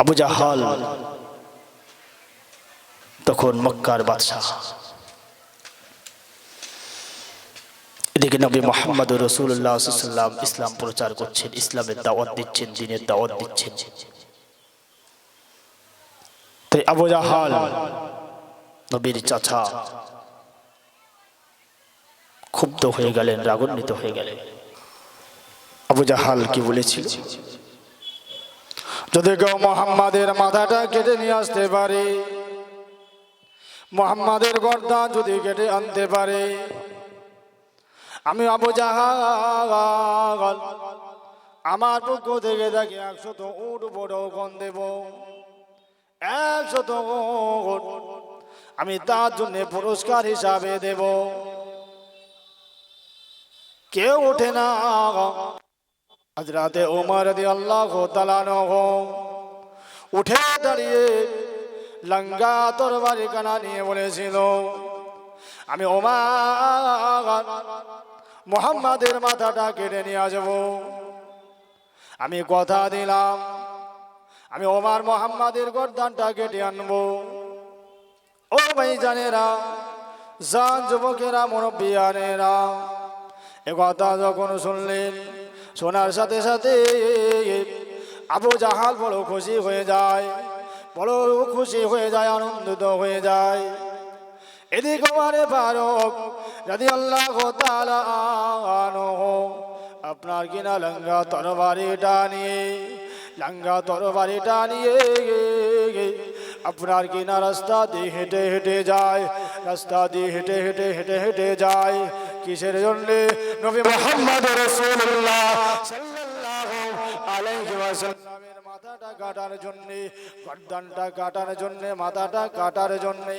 আবু জাহাল তখন মক্কার বাদশাহ। এদিকে নবী মোহাম্মদ রসুল্লাহ ইসলাম প্রচার করছেন, ইসলামের দাওয়াত দিচ্ছেন, দিনের দাওয়াত দিচ্ছেন। তাই আবু জাহাল নবীর চাচা ক্ষুব্ধ হয়ে গেলেন, রাগান্বিত হয়ে গেলেন। আবু জাহাল কি বলেছিল? যদি কেউ মোহাম্মদের মাথাটা কেটে নিয়ে আসতে পারে, মোহাম্মদের গর্দা যদি কেটে আনতে পারে, আমি আবু জাহাল, আমার পক্ষ থেকে তাকে একশত উঠ বড় গণ দেব, একশত আমি তার জন্য পুরস্কার হিসাবে দেব। কেউ ওঠে না। হাজরাতে ওমর দি আল্লাহ তালানো উঠে দাঁড়িয়ে লঙ্গা তরবারি কানা নিয়ে বলেছিল, আমি ওমার মোহাম্মদের মাথাটা কেটে নিয়ে আসব। আমি কথা দিলাম, আমি ওমার মোহাম্মদের গর্দানটা কেটে আনব। ও ভাই জানেরা জান যুবকেরা, মুরব্বিয়ানেরা, এ কথা যখন শুনলেন শোনার সাথে সাথে আবু জাহাল বড় খুশি হয়ে যায়, বড় খুশি হয়ে যায়, আনন্দিত হয়ে যায়। এদিকে আমারে ফারুক যদি আল্লাহ আপনার কিনা লঙ্গা তরবারিটা নিয়ে লঙ্গা তরবারিটা নিয়ে আপনার কিনা রাস্তা দিয়ে হেঁটে হেঁটে যায়, রাস্তা দিয়ে হেঁটে হেঁটে হেঁটে হেঁটে যায়। কিসের জন্যে? নবী মোহাম্মদ রাসূলুল্লাহ সাল্লাল্লাহু আলাইহি ওয়াসাল্লামের মাথাটা কাটার জন্যে, গর্দানটা কাটার জন্যে, মাথাটা কাটার জন্যে।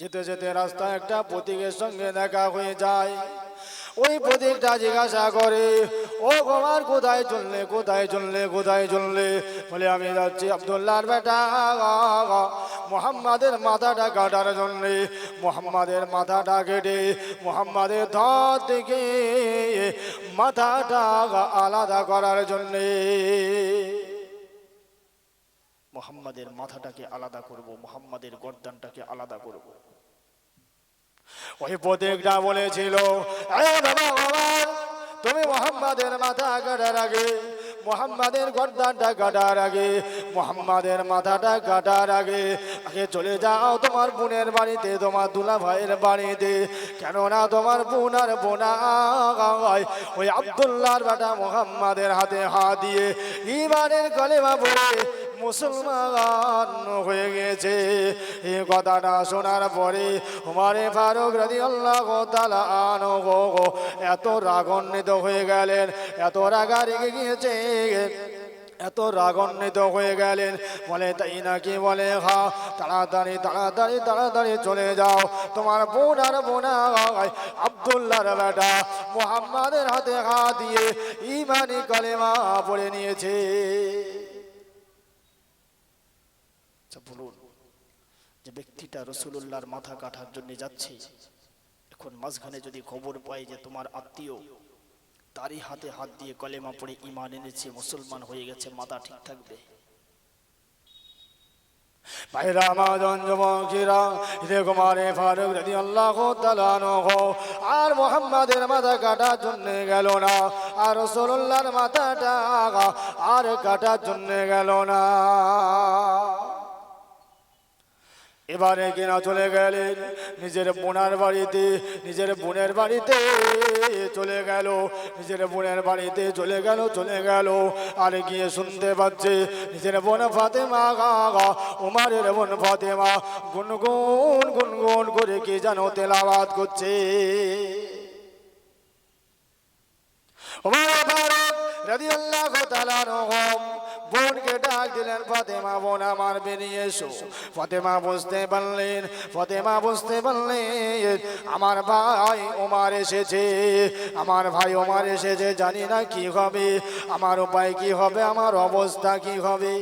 যেতে যেতে রাস্তায় একটা প্রতীকের সঙ্গে দেখা হয়ে যায়। ওই প্রতীকটা জিজ্ঞাসা করে, ও গোমার কোথায় চললে কোথায় চললে কোথায় চললে? বলে, আমি যাচ্ছি আবদুল্লাহর বেটা, মোহাম্মদের মাথাটা কাটার জন্যে, মোহাম্মদের মাথাটা কেটে, মোহাম্মদের ধর থেকে মাথাটা আলাদা করার জন্যে, মোহাম্মদের মাথাটাকে আলাদা করব, মোহাম্মদের গর্দানটাকে আলাদা করব। ওই প্রতীকটা বলেছিল "এ বাবা, বাবা, তুমি মোহাম্মদের মাথা কাটার আগে মোহাম্মদের গর্দানটা কাটার আগে মোহাম্মদের মাথাটা কাটার আগে আগে চলে যাও তোমার বোনের বাড়িতে তোমার দুলা ভাইয়ের বাড়িতে। কেননা তোমার বোন আর বোনা ওই আবদুল্লাহর বেটা মোহাম্মদের হাতে হাত দিয়ে ইমানের কলেমা বলে মুসলমান হয়ে গেছে। এই কথাটা শোনার পরে উমারে ফারুক রাজি আল্লাহ এত রাগান্বিত হয়ে গেলেন, এত রাগা রেগে গিয়েছে। এত রাগান্বিত হয়ে গেলেন, বলে, তাই নাকি বলে, হা, তাড়াতাড়ি তাড়াতাড়ি তাড়াতাড়ি চলে যাও। তোমার বোন আর বোনা আবদুল্লাহর বেটা, মোহাম্মদের হাতে হাত দিয়ে ইমানি কালেমা পড়ে নিয়েছে। আচ্ছা বলুন যে ব্যক্তিটা রসুল্লাহর মাথা কাটার জন্য যাচ্ছে। এখন মাঝখানে যদি খবর পাই যে তোমার আত্মীয় তারই হাতে হাত দিয়ে কলেমা পড়ে ইমান এনেছে, মুসলমান হয়ে গেছে, মাথা ঠিক থাকবে? মাথাটা আর কাটার জন্য গেল না। এবারে কিনা চলে গেলেন নিজের বোনার বাড়িতে, নিজের বোনের বাড়িতে চলে গেল, নিজের বোনের বাড়িতে চলে গেল চলে গেল। আর গিয়ে শুনতে পাচ্ছে নিজের বোন ফাতেমা, গা গা, উমারের বোন ফাতেমা গুনগুন গুনগুন করে কি যেন তেলাবাদ করছে। উমর রাদিয়াল্লাহু তাআলা বোনকে ডাক দিলেন, ফতেমা বোন আমার বেরিয়ে এসো। ফতেমা বুঝতে পারলেন, ফতেমা বুঝতে পারলেন, আমার ভাই ওমার এসেছে। আমার ভাই ওমার এসেছে, জানি না কি হবে। আমার উপায় কি হবে? আমার অবস্থা কি হবে?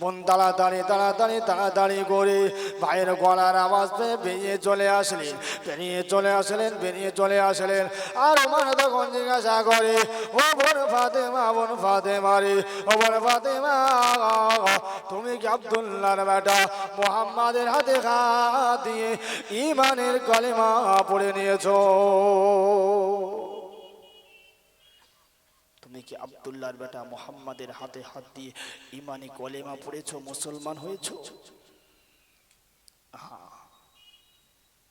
বোন তাড়াতাড়ি তাড়াতাড়ি তাড়াতাড়ি করে ভাইয়ের গলার আওয়াজ পেয়ে বেরিয়ে চলে আসলেন, বেরিয়ে চলে আসলেন, বেরিয়ে চলে আসলেন। আর আমার তখন জিজ্ঞাসা করে ও বোন ফাতেমা বোন ফাতেমা রে ও বোন ফাতেমা, তুমি কি আব্দুল্লাহর বেটা? মোহাম্মদের হাতে হাত দিয়ে ইমানের কলেমা পড়ে নিয়েছো। তুমি কি আব্দুল্লাহর বেটা মোহাম্মদের হাতে হাত দিয়ে ইমানি কলেমা পড়েছ, মুসলমান হয়েছো? হ্যাঁ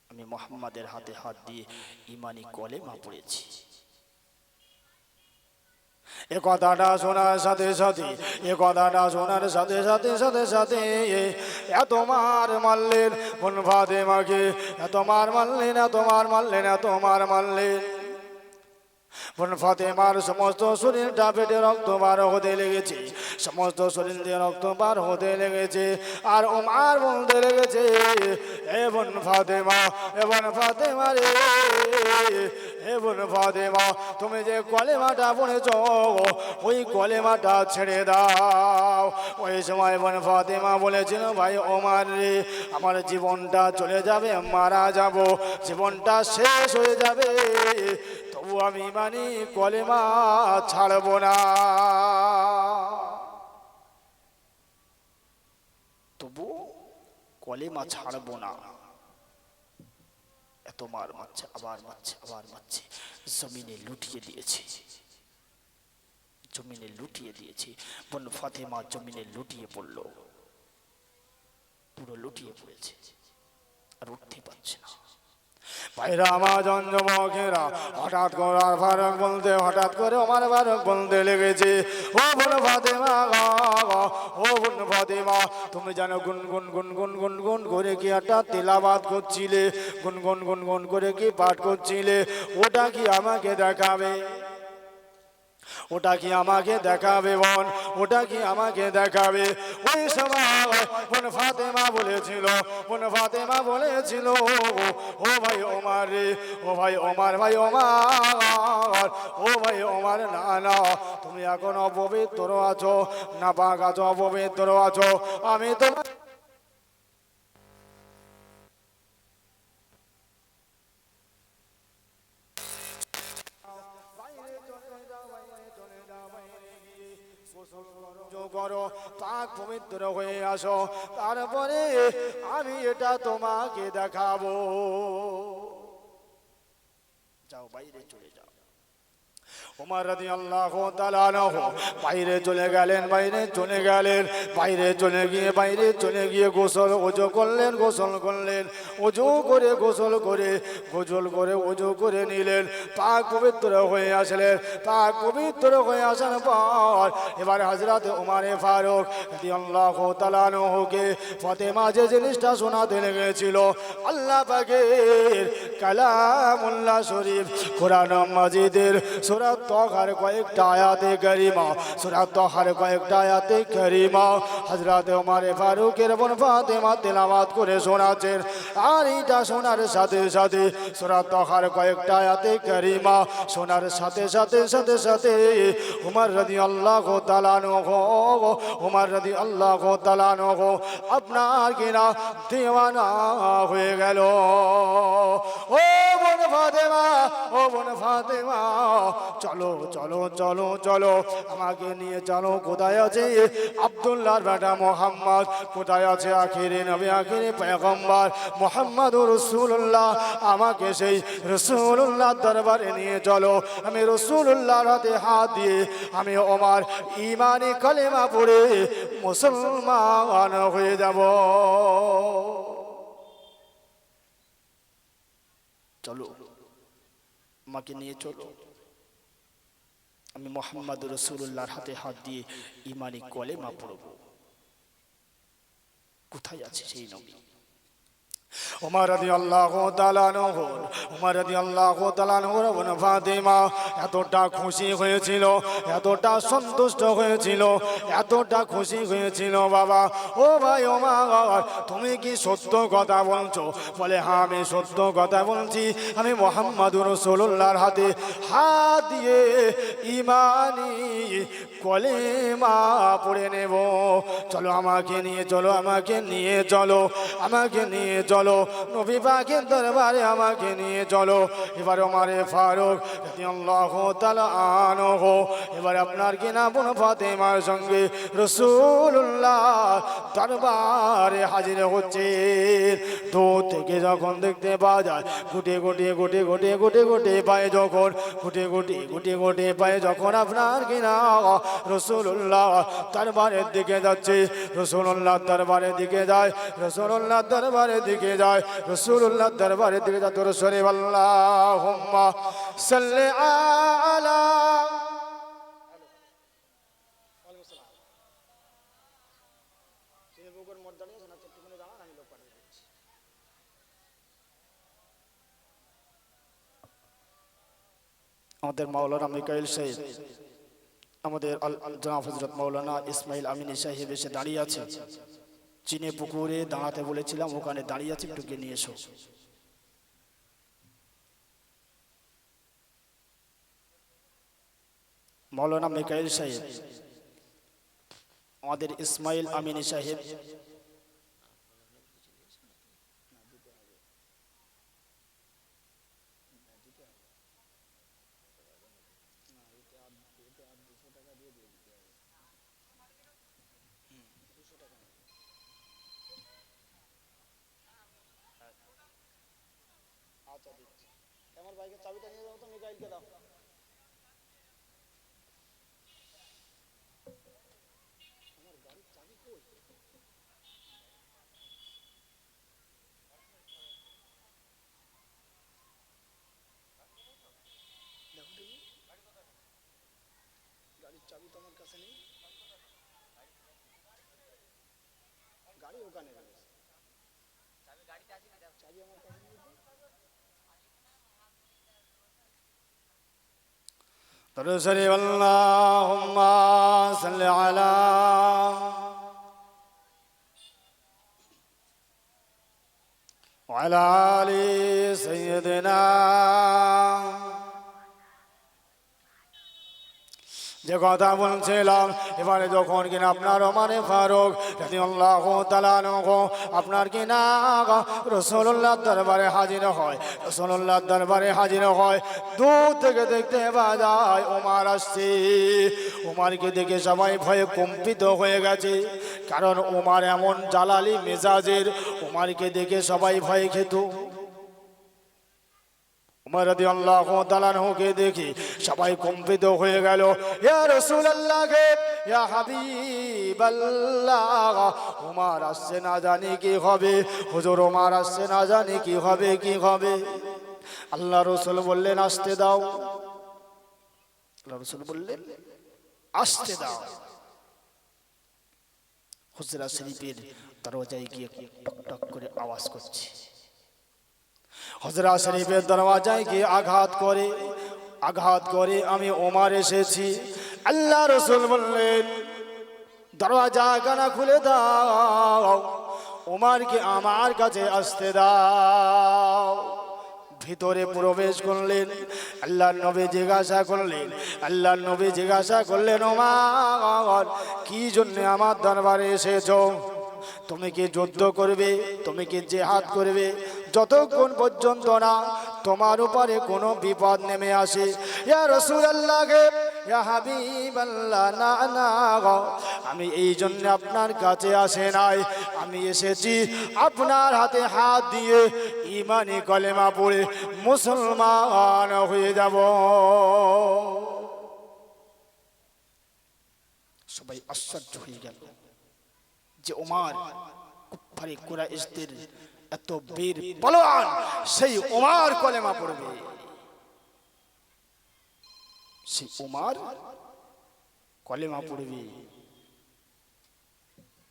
আমি মোহাম্মদের হাতে হাত দিয়ে ইমানি কলেমা পড়েছি। এ কথাটা শোনার সাথে সাথে, এ কথাটা শোনার সাথে সাথে সাথে সাথে এত মার মারলেন কোন ফাতেমাকে এত মার মারলেন এত মার মারলেন এত মার মারলেন বোন ফাতেমার সমস্ত শরীরটা পেটে রক্ত বার হতে লেগেছে। সমস্ত শরীর দিয়ে রক্ত বার হতে লেগেছে আর ওমার বলতে লেগেছে। এ বোন ফাতেমা, এ বোন ফাতেমা রে, এ বোন ফাতেমা, তুমি যে কলেমাটা পড়েছ, ওই কলেমাটা ছেড়ে দাও। ওই সময় বোন ফাতেমা বলেছিল, ভাই ওমার রে, আমার জীবনটা চলে যাবে, মারা যাব। জীবনটা শেষ হয়ে যাবে। তবু আমি মানি কলেমা ছাড়ব না। তবু কলেমা ছাড়ব না। এত মার মারছে, আবার মারছে আবার মারছে। জমিনে লুটিয়ে দিয়েছে। জমিনে লুটিয়ে দিয়েছে। বোন ফাতেমা জমিনে লুটিয়ে পড়ল। পুরো লুটিয়ে পড়েছে। আর উঠতে পারছে না। ভাইরা আমার জঞ্জমকেরা হঠাৎ করে আর ফারক বলতে, হঠাৎ করে আমার ফারক বলতে লেগেছে, ও বোন ফাতেমা ও বোন ফাতেমা, তুমি জানো গুন গুন গুন গুন গুন গুন করে কি একটা তেলাবাদ করছিলে গুন গুন গুন গুন করে কি পাঠ করছিলে, ওটা কি আমাকে দেখাবে? ওটা কি আমাকে দেখাবে বোন? ওটা কি আমাকে দেখাবে? ওই সময় বোন ফাতেমা বলেছিল, বোন ফাতেমা বলেছিল, ও ভাই ওমার রে, ও ভাই ওমার ভাই ওমার, ও ভাই ওমার, না না, তুমি এখন অপবিত্র আছো, না পাক আছো, অপবিত্র আছো, আমি তোমার করো পাক পবিত্র হয়ে আসো। তারপরে আমি এটা তোমাকে দেখাবো। যাও বাইরে চলে যাও। রাদি আল্লাহ বাইরে চলে গেলেন, বাইরে চলে গেলেন, বাইরে চলে গিয়ে, বাইরে চলে গিয়ে গোসল ওজো করলেন, গোসল করলেন ওজো করে গোসল করে গোসল করে ওজো করে নিলেন। পাক পবিত্র হয়ে আসলেন, পাক পবিত্র হয়ে আসার পর এবার হাজরাত উমারে ফারুক রাদি আল্লাহ তালানহকে ফতেমা যে জিনিসটা শোনাতে লেগেছিল, আল্লাহ পাকের কালামুল্লাহ শরীফ কোরআন মাজিদের সুরাত তহার কয়েকটা আয়াতে করিমা সুরাত তহার কয়েকটা আয়াতে করিমা হজরত ওমারে ফারুকের বোন ফাতেমা তেলাওয়াত করে শোনাচ্ছেন, আর এইটা শোনার সাথে সাথে, সুরাত তহার কয়েকটা আয়াতে করিমা শোনার সাথে সাথে সাথে সাথে, উমর রদি আল্লাহ তালানো গো উমর রদি আল্লাহ তালানো গো আপনার কিনা দেওয়ানা হয়ে গেল। ও বোন ফাতেমা, ও বোন ফাতেমা, চলো চলো চলো চলো চলো, আমাকে নিয়ে চলো, কোথায় আছে? আব্দুল্লাহর বেটা মোহাম্মদ, কোথায় আছে আখিরে নবী, আখিরে পেগম্বর মোহাম্মদ রসুল্লাহ আমাকে সেই রসুল্লাহ দরবারে নিয়ে চলো। আমি রসুল্লাহর হাতে হাত দিয়ে, আমি ওমার ইমানি কলেমা পড়ে মুসলমান হয়ে যাব। চলো, আমাকে নিয়ে চলো। আমি মোহাম্মদ রসুল্লাহর হাতে হাত দিয়ে ইমানি কলেমা পড়ব। কোথায় আছে সেই নবী? উমার রাদিয়াল্লাহু আল্লাহ তালানহর উমার রাদিয়াল্লাহু তালানহর বোন ফাতেমা এতটা খুশি হয়েছিল, এতটা সন্তুষ্ট হয়েছিল, এতটা খুশি হয়েছিল বাবা। ও ভাই ওমর তুমি কি সত্য কথা বলছো? বলে হ্যাঁ আমি সত্য কথা বলছি। আমি মোহাম্মদ রসুল্লাহর হাতে হাত দিয়ে ইমানি কলেমা পড়ে নেব। চলো আমাকে নিয়ে, চলো আমাকে নিয়ে, চলো আমাকে নিয়ে, চলো। নবী পাকের দরবারে আমাকে নিয়ে, চলো। এবার আমারে ফারুক আল্লাহ হো। এবার আপনার কিনা বোন ফাতেমার সঙ্গে রসুল্লাহ দরবারে হাজির হচ্ছে? দূর থেকে যখন দেখতে পাওয়া যায়, গুটে গুটে গুটে গুটে গুটে গুটে পায়ে যখন, গুটে গুটে গুটে গুটে পায়ে যখন আপনার কিনা রসুল্লাহ দরবারের দিকে যাচ্ছে রসুল্লাহ দরবারের দিকে যায় রসুল্লাহ দরবারের দিকে যায় রসুল্লাহ দরবারের দিকে যায় তোর সরে আল্লাহ সাল্লে আলা আমাদের মাওলানা মিকাইল সাহেব, আমাদের জনাব হজরত মাওলানা ইসমাইল আমিনী সাহেব এসে দাঁড়িয়ে আছে। চিনে পুকুরে দাঁড়াতে বলেছিলাম, ওখানে দাঁড়িয়ে আছে, একটু নিয়ে এসো। মাওলানা মিকাইল সাহেব, আমাদের ইসমাইল আমিনী সাহেব। আচ্ছা দিচ্ছি আমার বাইকের চাবিটা নিয়ে যাও তো, মিকাইলকে দাও আমার গাড়ির চাবি কই দেখো দেখি। গাড়ির চাবি তো আমার কাছে নেই গাড়ি ওখানে রয়েছে চাবি আমার কাছে নেই তো। ترسل اللهم صل على وعلى آل سيدنا যে কথা বলছিলাম এবারে যখন কিনা আপনার মানে ফারুক যদি আল্লাহ আপনার কিনা রসুল্লাহ দরবারে হাজির হয় রসুল্লাহ দরবারে হাজির হয়। দূর থেকে দেখতে পাওয়া যায় ওমার আসছে। ওমারকে দেখে সবাই ভয়ে কম্পিত হয়ে গেছে, কারণ ওমার এমন জালালি মেজাজের। ওমারকে দেখে সবাই ভয়ে খেত। দেখি সবাই কম্পিত হয়ে গেল। ইয়া উমর আসছে না জানি কি হবে, হুজুর উমর আসছে না জানি কি হবে কি হবে। আল্লাহ রসুল বললেন, আসতে দাও। আল্লাহ রসুল বললেন, আসতে দাও। হুজরা শরীফের দরজায় গিয়ে টক করে আওয়াজ করছে। হজরা শরীফের দরওয়াজায় গিয়ে আঘাত করে আঘাত করে আমি ওমার এসেছি। আল্লাহ রসুল বললেন, দরওয়াজা গানা খুলে দাও, ওমারকে আমার কাছে আসতে দাও। ভিতরে প্রবেশ করলেন আল্লাহ নবী জিজ্ঞাসা করলেন আল্লাহ নবী জিজ্ঞাসা করলেন, ওমার, কি জন্য আমার দরবারে এসেছ? তুমি কি যুদ্ধ করবে? তুমি কি জেহাদ করবে? যতক্ষণ পর্যন্ত না তোমার উপরে কোনো বিপদ নেমে আসে ইয়া রাসূলুল্লাহকে। আমি এই জন্য আপনার কাছে আসে নাই আমি এসেছি আপনার হাতে হাত দিয়ে ইমানি কলেমা পড়ে মুসলমান হয়ে যাব সবাই আশ্চর্য হয়ে গেল যে ওমার কুফারি কুরাইশদের এত বীর বলবান, সেই উমার কলেমা পড়বে। সেই উমার কলেমা পড়বে।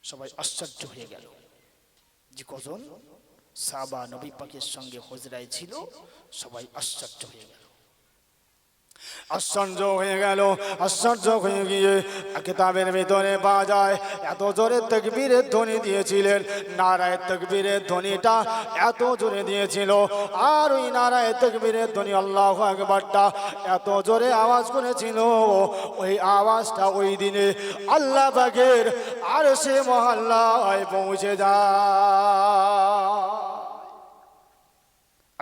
সবাই আশ্চর্য হয়ে গেল। যে কজন সাবা নবী পাকের সঙ্গে হজরায় ছিল, সবাই আশ্চর্য হয়ে গেল। আশ্চর্য হয়ে গেল, আশ্চর্য হয়ে গিয়ে কিতাবের ভিতরে পাওয়া যায়, এত জোরে তকবীরের ধ্বনি দিয়েছিলেন। নারায় তকবীরের ধ্বনিটা এত জোরে দিয়েছিল, আর ওই নারায় তকবীরের ধ্বনি আল্লাহ একবারটা এত জোরে আওয়াজ করেছিল, ওই আওয়াজটা ওই দিনে আল্লাহ বাগের আর সে মহল্লায় পৌঁছে যায়।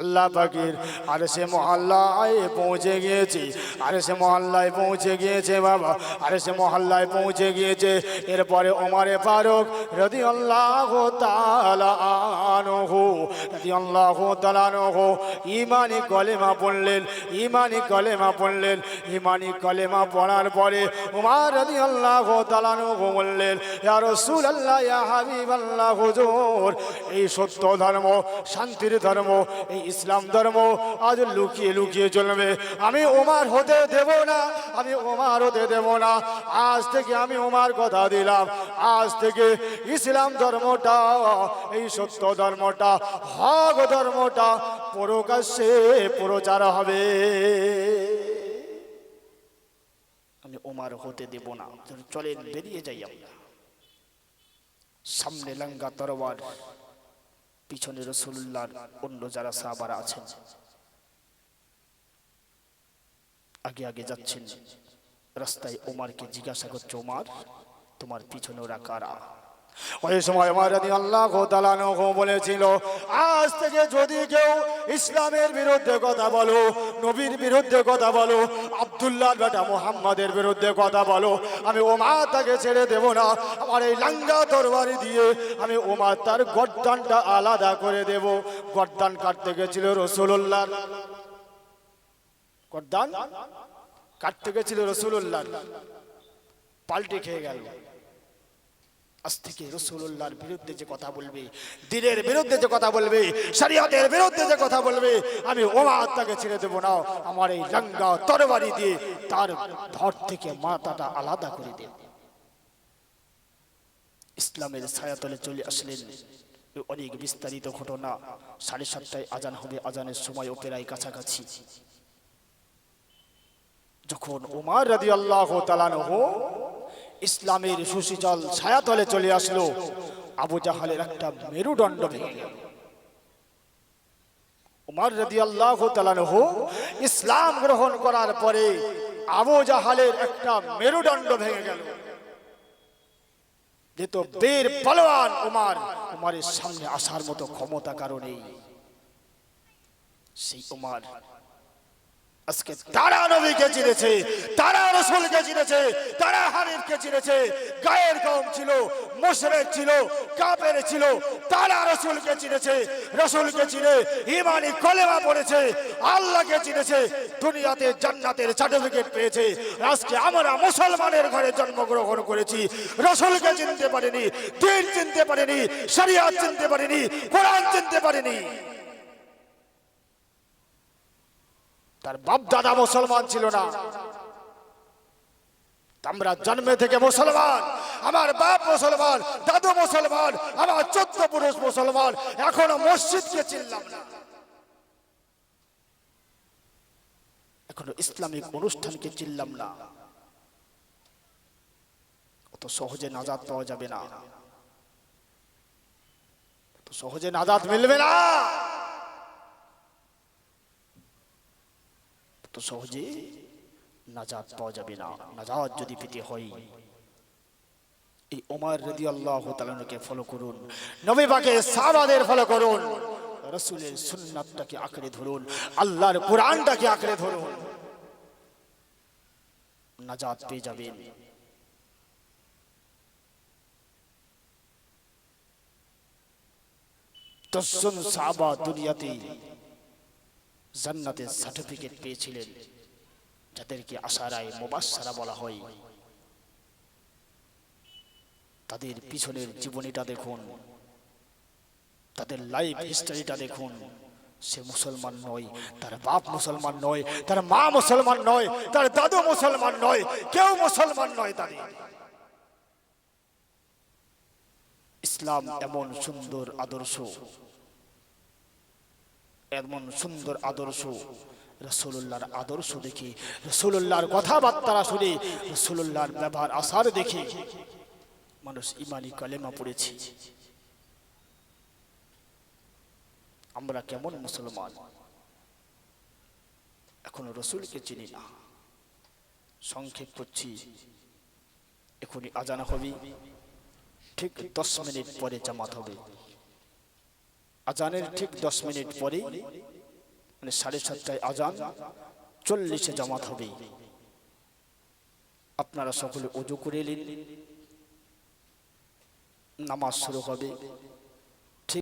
আল্লাহ পাকির আর সে মহল্লায় পৌঁছে গিয়েছে আর সে মহল্লায় পৌঁছে গিয়েছে বাবা আর সে মহল্লায় পৌঁছে গিয়েছে। এরপরে ওমারে ফারুক রদি আল্লাহ তালানহু রদি আল্লাহ তালানহু ইমানি কলেমা পড়লেন, ইমানি কলেমা পড়লেন, ইমানি কলেমা পড়ার পরে উমার রদি আল্লাহ তালানহু বললেন, ইয়া রসুল আল্লাহ হাবিব আল্লাহ হুজুর, এই সত্য ধর্ম, শান্তির ধর্ম, এই ইসলাম ধর্ম আজ লুকিয়ে লুকিয়ে চলবে। আমি ওমার হতে দেব না, আমি ওমার হতে দেব না। আজ থেকে আমি ওমার কথা দিলাম। আজ থেকে ইসলাম ধর্মটা, এই সত্য ধর্মটা, হক ধর্মটা প্রকাশ্যে প্রচার হবে। আমি ওমার হতে দেব না চলেন বেরিয়ে যাই আমরা। সামনে লাঙ্গা তরবার পিছনে রসুল্লার অন্য যারা সাহাবারা আছেন। আগে আগে যাচ্ছেন। রাস্তায় ওমারকে জিজ্ঞাসা করছে, ওমার, তোমার পিছনে ওরা কারা? ওই সময় রাদি আল্লাহ বলেছিল, আজ থেকে যদি কেউ ইসলামের বিরুদ্ধে কথা বলো, নবীর বিরুদ্ধে কথা বলো, আবদুল্লাহ বেটা মোহাম্মদের বিরুদ্ধে কথা বলো, আমি ওমা তাকে ছেড়ে দেব না, আমার এই লাঙ্গা তরবারি দিয়ে আমি ওমা তার গর্দানটা আলাদা করে দেব। গর্দান কাটতে গেছিল রসুল্লাহ গর্দান কাটতে গেছিল রসুল্লাহ পাল্টে খেয়ে গেল। আজ থেকে রসুল্লাহর বিরুদ্ধে যে কথা বলবে, দিনের বিরুদ্ধে যে কথা বলবে, শরিয়তের বিরুদ্ধে যে কথা বলবে, আমি ওমা আত্মাকে ছেড়ে দেবো না, আমার এই লাঙ্গা তরবারি দিয়ে তার ধর থেকে মাথাটা আলাদা করে দেব। ইসলামের ছায়াতলে চলে আসলেন অনেক বিস্তারিত ঘটনা। সাড়ে সাতটায় আজান হবে, আজানের সময় ওপেরায় কাছাকাছি। যখন উমার রাদি আল্লাহ তালানহ ইসলামের সুশীতল ছায়াতলে চলে আসলো আবু জাহালের একটা মেরুদণ্ড ভেঙে উমার রাদি আল্লাহ ইসলাম গ্রহণ করার পরে আবু জাহালের একটা মেরুদণ্ড ভেঙে গেল। যেহেতু বীর পালোয়ান উমার, উমারের সামনে আসার মতো ক্ষমতা কারণেই সেই উমার আজকে তারা নবীকে চিনেছে, তারা রসুলকে চিনেছে, তারা হাবিবকে চিনেছে। গায়ের কম ছিল, মুশরিক ছিল কাফের ছিল, তারা রসুলকে চিনেছে। রসুলকে চিনে ইমানি কলেমা পড়েছে, আল্লাহকে চিনেছে, দুনিয়াতে জান্নাতের সার্টিফিকেট পেয়েছে। আজকে আমরা মুসলমানের ঘরে জন্মগ্রহণ করেছি। রসুলকে চিনতে পারিনি, দিন চিনতে পারিনি, শরিয়াত চিনতে পারিনি, কোরআন চিনতে পারিনি। তার বাপ দাদা মুসলমান ছিল না। আমরা জন্মে থেকে মুসলমান, আমার বাপ মুসলমান, দাদু মুসলমান, আমার চোদ্দ পুরুষ মুসলমান, এখনও মসজিদকে চিনলাম না। এখনও ইসলামিক অনুষ্ঠানকে চিনলাম না। অত সহজে নাজাদ পাওয়া যাবে না। সহজে নাজাদ মিলবে না। সহজে নাজাত পাওয়া যাবে না। নাজাত যদি পেতে হয়, এই ওমর রদি আল্লাহ ফলো করুন। নবী পাকে সাহাবাদের ফলো করুন। রসুলের সুন্নাতটাকে আঁকড়ে ধরুন। আল্লাহর কোরআনটাকে আঁকড়ে ধরুন। নাজাত পেয়ে যাবেন। দশজন সাহাবা দুনিয়াতে জান্নাতের সার্টিফিকেট পেয়েছিলেন, যাদেরকে আশারায় মোবাসারা বলা হয়। তাদের পিছনের জীবনীটা দেখুন, তাদের লাইফ হিস্টোরিটা দেখুন। সে মুসলমান নয়, তার বাপ মুসলমান নয়, তার মা মুসলমান নয়, তার দাদু মুসলমান নয়, কেউ মুসলমান নয় তাদের। ইসলাম এমন সুন্দর আদর্শ এমন সুন্দর আদর্শ। রসুল্লাহর আদর্শ দেখে রসুল্লাহর কথাবার্তা শুনে রসুল্লাহর ব্যবহার আসার দেখে মানুষ ইমানি কালেমা পড়েছি। আমরা কেমন মুসলমান? এখনও রসুলকে চিনি না। সংক্ষেপ করছি। এখনই আজানা হবে। ঠিক দশ মিনিট পরে জামাত হবে। আজানের ঠিক দশ মিনিট পরে মানে সাড়ে সাতটায় আজান, চল্লিশে জামাত হবে। আপনারা সকলে উজু করে নিন, নামাজ শুরু হবে।